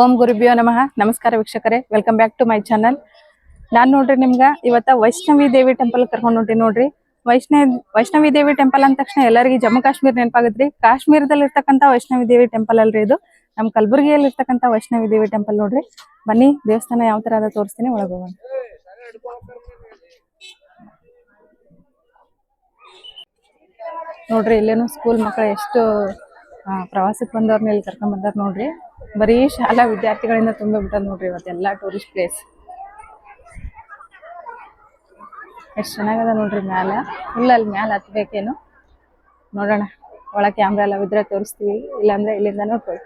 ಓಂ ಗುರುಭ್ಯೋ ನಮಃ. ನಮಸ್ಕಾರ ವೀಕ್ಷಕರೇ. Welcome back to my channel ನಾನ್ ನೋಡ್ರಿ ನಿಮ್ಗ, ಇವತ್ತ ವೈಷ್ಣವಿ ದೇವಿ ಟೆಂಪಲ್ ಕರ್ಕೊಂಡ್ ಹೊಂಟಿ ನೋಡ್ರಿ. ವೈಷ್ಣವಿ ವೈಷ್ಣವಿ ದೇವಿ ಟೆಂಪಲ್ ಅಂದ ತಕ್ಷಣ ಎಲ್ಲರಿಗೂ ಜಮ್ಮು ಕಾಶ್ಮೀರ ನೆನಪಾಗುತ್ತೆ ಕಾಶ್ಮೀರದಲ್ಲಿ ಇರ್ತಕ್ಕಂತ ವೈಷ್ಣವಿ ದೇವಿ ಟೆಂಪಲ್ ಅಲ್ರಿ ಇದು. ನಮ್ ಕಲಬುರಗಿಯಲ್ಲಿ ಇರ್ತಕ್ಕಂತ ವೈಷ್ಣವಿ ದೇವಿ ಟೆಂಪಲ್ ನೋಡ್ರಿ. ಬನ್ನಿ, ದೇವಸ್ಥಾನ ಯಾವ ತರ ಅದ ತೋರಿಸ್ತೀನಿ, ಒಳಗೆ ಹೋಗೋಣ. ನೋಡ್ರಿ, ಇಲ್ಲೇನು ಸ್ಕೂಲ್ ಮಕ್ಕಳು ಎಷ್ಟು ಪ್ರವಾಸಕ್ಕೆ ಬಂದವ್ರನ್ನ ಇಲ್ಲಿ ಕರ್ಕೊಂಡ್ ಬಂದಾರ ನೋಡ್ರಿ. ಬರೀ ಶಾಲಾ ವಿದ್ಯಾರ್ಥಿಗಳಿಂದ ತುಂಬಿ ಬಿಟ್ಟದ ನೋಡ್ರಿ ಇವತ್ತೆಲ್ಲ ಟೂರಿಸ್ಟ್ ಪ್ಲೇಸ್ ಎಷ್ಟು ಚೆನ್ನಾಗದ ನೋಡ್ರಿ ಮ್ಯಾಲ. ಫುಲ್ ಅಲ್ಲಿ ಮ್ಯಾಲ ಹತ್ಬೇಕೇನು? ನೋಡೋಣ. ಒಳ ಕ್ಯಾಮ್ರಾ ಎಲ್ಲ ಇದ್ರೆ ತೋರಿಸ್ತೀವಿ. ಇಲ್ಲಾಂದ್ರೆ ಇಲ್ಲಿಂದ ನೋಡ್ಕೊಳ್ಳಿ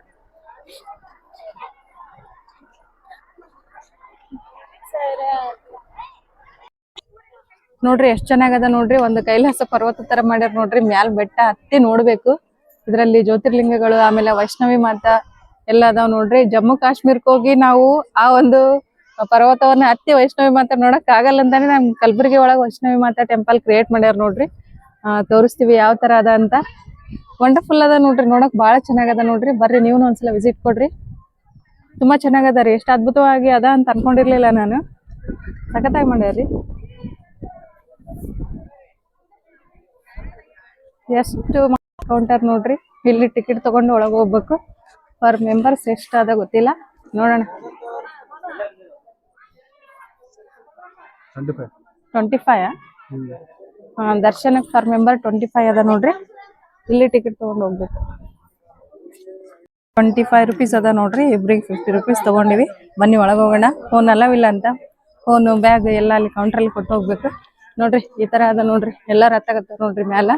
ನೋಡ್ರಿ ಎಷ್ಟ್ ಚೆನ್ನಾಗದ ನೋಡ್ರಿ. ಒಂದು ಕೈಲಾಸ ಪರ್ವತ ತರ ಮಾಡ್ಯಾರ ನೋಡ್ರಿ. ಮ್ಯಾಲ್ ಬೆಟ್ಟ ಹತ್ತಿ ನೋಡ್ಬೇಕು. ಇದ್ರಲ್ಲಿ ಜ್ಯೋತಿರ್ಲಿಂಗಗಳು, ಆಮೇಲೆ ವೈಷ್ಣವಿ ಮಾತಾ ಎಲ್ಲ ಅದಾವ್ ನೋಡ್ರಿ. ಜಮ್ಮು ಕಾಶ್ಮೀರಕ್ಕೆ ಹೋಗಿ ನಾವು ಆ ಒಂದು ಪರ್ವತವನ್ನ ಹತ್ತಿ ವೈಷ್ಣವಿ ಮಾತಾ ನೋಡಕ್ ಆಗಲ್ಲ ಅಂತಾನೆ ನಮ್ ಕಲಬುರಗಿ ಒಳಗ ವೈಷ್ಣವಿ ಮಾತಾ ಟೆಂಪಲ್ ಕ್ರಿಯೇಟ್ ಮಾಡ್ಯಾರ ನೋಡ್ರಿ. ತೋರಿಸ್ತೀವಿ ಯಾವ ತರ ಅದ ಅಂತ. ವಂಡರ್ಫುಲ್ ಅದ ನೋಡ್ರಿ. ನೋಡಕ್ ಬಹಳ ಚೆನ್ನಾಗದ ನೋಡ್ರಿ. ಬರ್ರಿ ನೀವು ಒಂದ್ಸಲ ವಿಸಿಟ್ ಕೊಡ್ರಿ. ತುಂಬಾ ಚೆನ್ನಾಗದ ರೀ. ಎಷ್ಟು ಅದ್ಭುತವಾಗಿ ಅದ ಅಂತ ಅನ್ಕೊಂಡಿರ್ಲಿಲ್ಲ ನಾನು. ಸಖತ್ತಾಗಿ ಮಾಡ್ಯಾರ್ರಿ ಎಷ್ಟು ಕೌಂಟರ್ ನೋಡ್ರಿ. ಇಲ್ಲಿ ಟಿಕೆಟ್ ತಗೊಂಡು ಒಳಗೆ ಹೋಗ್ಬೇಕು. ಪರ್ ಮೆಂಬರ್ಸ್ ಎಷ್ಟು ಅದ ಗೊತ್ತಿಲ್ಲ. ನೋಡೋಣ. ಟ್ವೆಂಟಿ ಫೈವ್ ಹಾಂ ದರ್ಶನಕ್ಕೆ ಪರ್ ಮೆಂಬರ್ ಟ್ವೆಂಟಿ ಫೈವ್ ಅದ ನೋಡ್ರಿ. ಇಲ್ಲಿ ಟಿಕೆಟ್ ತೊಗೊಂಡು ಹೋಗ್ಬೇಕು. ಟ್ವೆಂಟಿ ಫೈವ್ ರುಪೀಸ್ ಅದ ನೋಡ್ರಿ. ಇಬ್ರಿಗೆ ಫಿಫ್ಟಿ ರುಪೀಸ್ ತೊಗೊಂಡಿವಿ. ಬನ್ನಿ ಒಳಗೆ ಹೋಗೋಣ. ಫೋನ್ ಅಲ್ಲವಿಲ್ಲ ಅಂತ. ಫೋನು ಬ್ಯಾಗ್ ಎಲ್ಲ ಅಲ್ಲಿ ಕೌಂಟ್ರಲ್ಲಿ ಕೊಟ್ಟು ಹೋಗ್ಬೇಕು. ನೋಡ್ರಿ ಈ ತರ ಅದ ನೋಡ್ರಿ. ಎಲ್ಲ ಹತ್ತಾಗತ್ತ ನೋಡ್ರಿ ಮ್ಯಾಲ.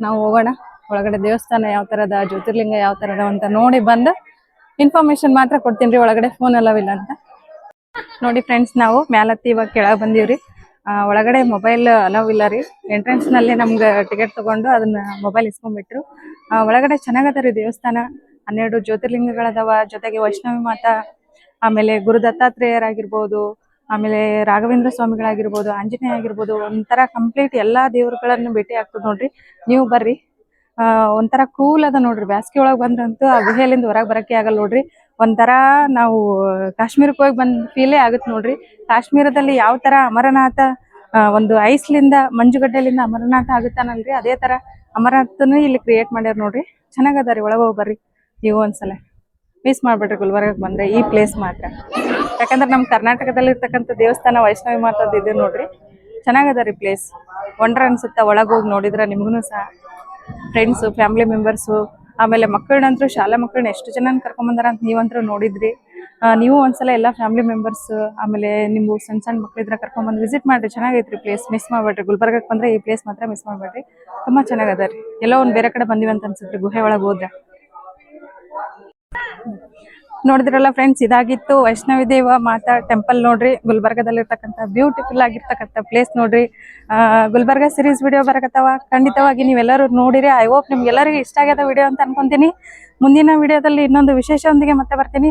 ನಾವು ಹೋಗೋಣ. ಒಳಗಡೆ ದೇವಸ್ಥಾನ ಯಾವ ತರದ, ಜ್ಯೋತಿರ್ಲಿಂಗ ಯಾವ ತರದ ಅಂತ ನೋಡಿ ಬಂದು ಇನ್ಫಾರ್ಮೇಶನ್ ಮಾತ್ರ ಕೊಡ್ತೀನಿ ಒಳಗಡೆ ಫೋನ್ ಅಲ್ಲವಿಲ್ಲ ಅಂತ. ನೋಡಿ ಫ್ರೆಂಡ್ಸ್ ನಾವು ಮ್ಯಾಲತ್ತಿ ಇವಾಗ ಕೆಳಗೆ ಬಂದೀವ್ರಿ ಒಳಗಡೆ ಮೊಬೈಲ್ ಅಲವ್ ಇಲ್ಲ ರೀ. ಎಂಟ್ರೆನ್ಸ್ನಲ್ಲಿ ನಮ್ಗೆ ಟಿಕೆಟ್ ತಗೊಂಡು ಅದನ್ನ ಮೊಬೈಲ್ ಇಸ್ಕೊಂಡ್ಬಿಟ್ರು. ಒಳಗಡೆ ಚೆನ್ನಾಗದ ರೀ ದೇವಸ್ಥಾನ. ಹನ್ನೆರಡು ಜ್ಯೋತಿರ್ಲಿಂಗಗಳದಾವ, ಜೊತೆಗೆ ವೈಷ್ಣವಿ ಮಾತ, ಆಮೇಲೆ ಗುರು ದತ್ತಾತ್ರೇಯರಾಗಿರ್ಬೋದು, ಆಮೇಲೆ ರಾಘವೇಂದ್ರ ಸ್ವಾಮಿಗಳಾಗಿರ್ಬೋದು, ಆಂಜನೇಯ ಆಗಿರ್ಬೋದು, ಒಂಥರ ಕಂಪ್ಲೀಟ್ ಎಲ್ಲಾ ದೇವರುಗಳನ್ನು ಭೇಟಿ ಆಗ್ತದೆ ನೋಡ್ರಿ. ನೀವು ಬರ್ರಿ. ಒಂಥರ ಕೂಲ್ ಅದ ನೋಡ್ರಿ. ಬ್ಯಾಸ್ಗೆ ಒಳಗ್ ಬಂದ್ರಂತೂ ಆ ಗುಹೆಲಿಂದ ಹೊರಗ್ ಬರಕ್ಕೆ ಆಗಲ್ಲ ನೋಡ್ರಿ. ಒಂಥರ ನಾವು ಕಾಶ್ಮೀರಕ್ಕೆ ಹೋಗಿ ಬಂದ್ ಫೀಲೇ ಆಗುತ್ತೆ ನೋಡ್ರಿ. ಕಾಶ್ಮೀರದಲ್ಲಿ ಯಾವ ತರ ಅಮರನಾಥ ಒಂದು ಐಸ್ಲಿಂದ ಮಂಜುಗಡ್ಡೆಲಿಂದ ಅಮರನಾಥ ಆಗುತ್ತಾನಲ್ರಿ? ಅದೇ ತರ ಅಮರನಾಥನು ಇಲ್ಲಿ ಕ್ರಿಯೇಟ್ ಮಾಡ್ಯಾರ ನೋಡ್ರಿ. ಚೆನ್ನಾಗದ ರೀ ಒಳಗೆ ಹೋಗಿ ಬರ್ರಿ. ನೀವು ಒಂದ್ಸಲ ಮಿಸ್ ಮಾಡ್ಬೇಡ್ರಿ ಗುಲ್ಬರ್ಗಕ್ಕೆ ಬಂದ್ರೆ ಈ ಪ್ಲೇಸ್ ಮಾತ್ರ. ಯಾಕಂದ್ರೆ ನಮ್ಮ ಕರ್ನಾಟಕದಲ್ಲಿ ಇರ್ತಕ್ಕಂಥ ದೇವಸ್ಥಾನ ವೈಷ್ಣವಿ ಮಾತಾದ ಇದೆ ನೋಡ್ರಿ. ಚೆನ್ನಾಗದ ರೀ ಪ್ಲೇಸ್ ಒಂಡ್ರ ಅನ್ಸುತ್ತ ಒಳಗೆ ಹೋಗಿ ನೋಡಿದ್ರೆ ನಿಮಗೂ ಸಹ ಫ್ರೆಂಡ್ಸು ಫ್ಯಾಮಿಲಿ ಮೆಂಬರ್ಸು ಆಮೇಲೆ ಮಕ್ಕಳನ್ನಂತೂ ಶಾಲಾ ಮಕ್ಕಳನ್ನ ಎಷ್ಟು ಜನ ಕರ್ಕೊಂಬಂದಾರ ಅಂತ ನೀವಂತೂ ನೋಡಿದ್ರಿ. ನೀವು ಒಂದ್ಸಲ ಎಲ್ಲ ಫ್ಯಾಮಿಲಿ ಮೆಂಬರ್ಸ್ ಆಮೇಲೆ ನಿಮ್ಮ ಸಣ್ಣ ಸಣ್ಣ ಮಕ್ಕಳಿದ್ರೆ ಕರ್ಕೊಂಬಂದು ವಿಸಿಟ್ ಮಾಡ್ರಿ. ಚೆನ್ನಾಗೈತ್ರಿ ಪ್ಲೇಸ್ ಮಿಸ್ ಮಾಡ್ಬೇಡ್ರಿ. ಗುಲ್ಬರ್ಗಕ್ಕೆ ಬಂದ್ರೆ ಈ ಪ್ಲೇಸ್ ಮಾತ್ರ ಮಿಸ್ ಮಾಡ್ಬೇಡ್ರಿ. ತುಂಬಾ ಚೆನ್ನಾಗದ ಎಲ್ಲ ಎಲ್ಲೋ ಒಂದ್ ಬೇರೆ ಕಡೆ ಬಂದಿವಿ ಅಂತ ಅನ್ಸುತ್ತೆ ಗುಹೆ ಒಳಗೆ ಹೋದ್ರೆ. ನೋಡಿದ್ರಲ್ಲ ಫ್ರೆಂಡ್ಸ್ ಇದಾಗಿತ್ತು. ವೈಷ್ಣವಿ ದೇವ ಮಾತಾ ಟೆಂಪಲ್ ನೋಡ್ರಿ. ಗುಲ್ಬರ್ಗದಲ್ಲಿರ್ತಕ್ಕಂಥ ಬ್ಯೂಟಿಫುಲ್ ಆಗಿರ್ತಕ್ಕಂಥ ಪ್ಲೇಸ್ ನೋಡ್ರಿ. ಗುಲ್ಬರ್ಗ ಸಿರೀಸ್ ವಿಡಿಯೋ ಬರಕತ್ತಾವ? ಖಂಡಿತವಾಗಿ ನೀವೆಲ್ಲರೂ ನೋಡಿರಿ. ಐ ಹೋಪ್ ನಿಮ್ಗೆಲ್ಲರಿಗೂ ಇಷ್ಟ ಆಗ್ಯದ ವಿಡಿಯೋ ಅಂತ ಅನ್ಕೊಂತೀನಿ. ಮುಂದಿನ ವಿಡಿಯೋದಲ್ಲಿ ಇನ್ನೊಂದು ವಿಶೇಷದೊಂದಿಗೆ ಮತ್ತೆ ಬರ್ತೀನಿ.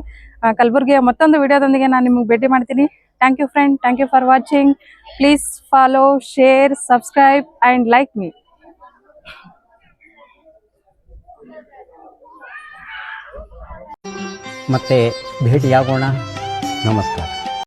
ಕಲಬುರ್ಗಿಯ ಮತ್ತೊಂದು ವಿಡಿಯೋದೊಂದಿಗೆ ನಾನು ನಿಮಗೆ ಭೇಟಿ ಮಾಡ್ತೀನಿ. Thank you friend thank you for watching please follow share subscribe and like me ಮತ್ತೆ ಭೇಟಿಯಾಗೋಣ. ನಮಸ್ಕಾರ.